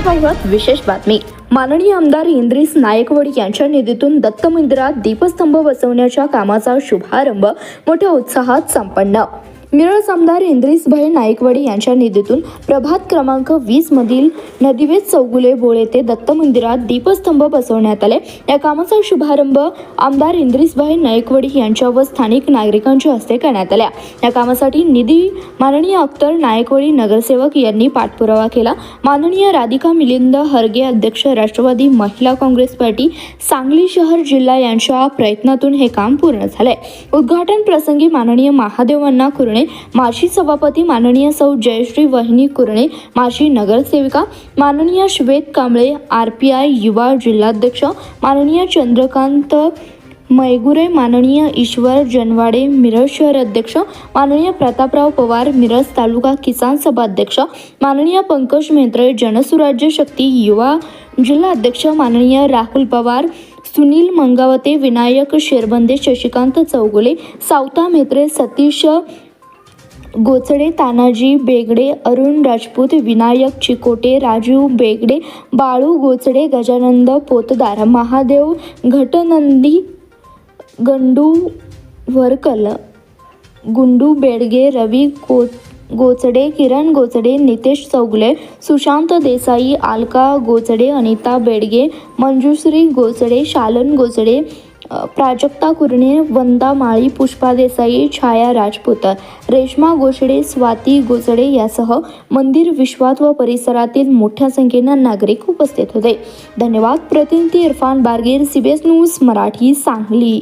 आता विशेष बातमी. माननीय आमदार इंद्रिस नायकवड यांच्या निधीतून दत्त मंदिरात दीपस्तंभ बसवण्याच्या कामाचा शुभारंभ मोठ्या उत्साहात संपन्न. मिरज आमदार इंद्रिसभाई नाईकवाडी यांच्या निधीतून प्रभात क्रमांक वीस मधील चौगुले बोळे येथे दत्त मंदिरात दीपस्तंभ बसवण्यात आले. या कामाचा शुभारंभ आमदार इंद्रिसभाई नाईकवाडी यांच्या व स्थानिक नागरिकांच्या हस्ते करण्यात आल्या या कामासाठी निधी माननीय अख्तर नायकवाडी नगरसेवक यांनी पाठपुरावा केला. माननीय राधिका मिलिंद हरगे अध्यक्ष राष्ट्रवादी महिला काँग्रेस पार्टी सांगली शहर जिल्हा यांच्या प्रयत्नातून हे काम पूर्ण झालंय. उद्घाटन प्रसंगी माननीय महादेवांना कुरणे माजी सभापती माननीय सौ जयश्री वहिनी कुरणे माजी नगरसेविका माननीय श्वेत कांबळे आर पी आय युवा जिल्हाध्यक्ष माननीय चंद्रकांत मैगुरे माननीय ईश्वर जनवाडे मिरज शहर अध्यक्ष माननीय प्रतापराव पवार मिरज तालुका किसान सभा अध्यक्ष माननीय पंकज मेहत्रे जनसुराज्य शक्ती युवा जिल्हा अध्यक्ष माननीय राहुल पवार सुनील मंगावते विनायक शेरबंदे शशिकांत चौगुले सावता मेत्रे सतीश गोचडे तानाजी बेगडे अरुण राजपूत विनायक चिकोटे राजू बेगडे बाळू गोचडे गजानंद पोतदार महादेव घटनंदी गंडू वरकल गुंडू बेडगे रवी को गोचडे किरण गोचडे नितेश चौगले सुशांत देसाई आलका गोचडे अनिता बेडगे मंजुश्री गोचडे शालन गोचडे प्राजक्ता कुरणे वंदा माळी पुष्पा देसाई छाया राजपूत रेश्मा गोचडे स्वाती गोचडे यासह मंदिर विश्वात व परिसरातील मोठ्या संख्येनं नागरिक उपस्थित होते. धन्यवाद. प्रतिनिधी इरफान बारगीर सीबीएस न्यूज मराठी सांगली.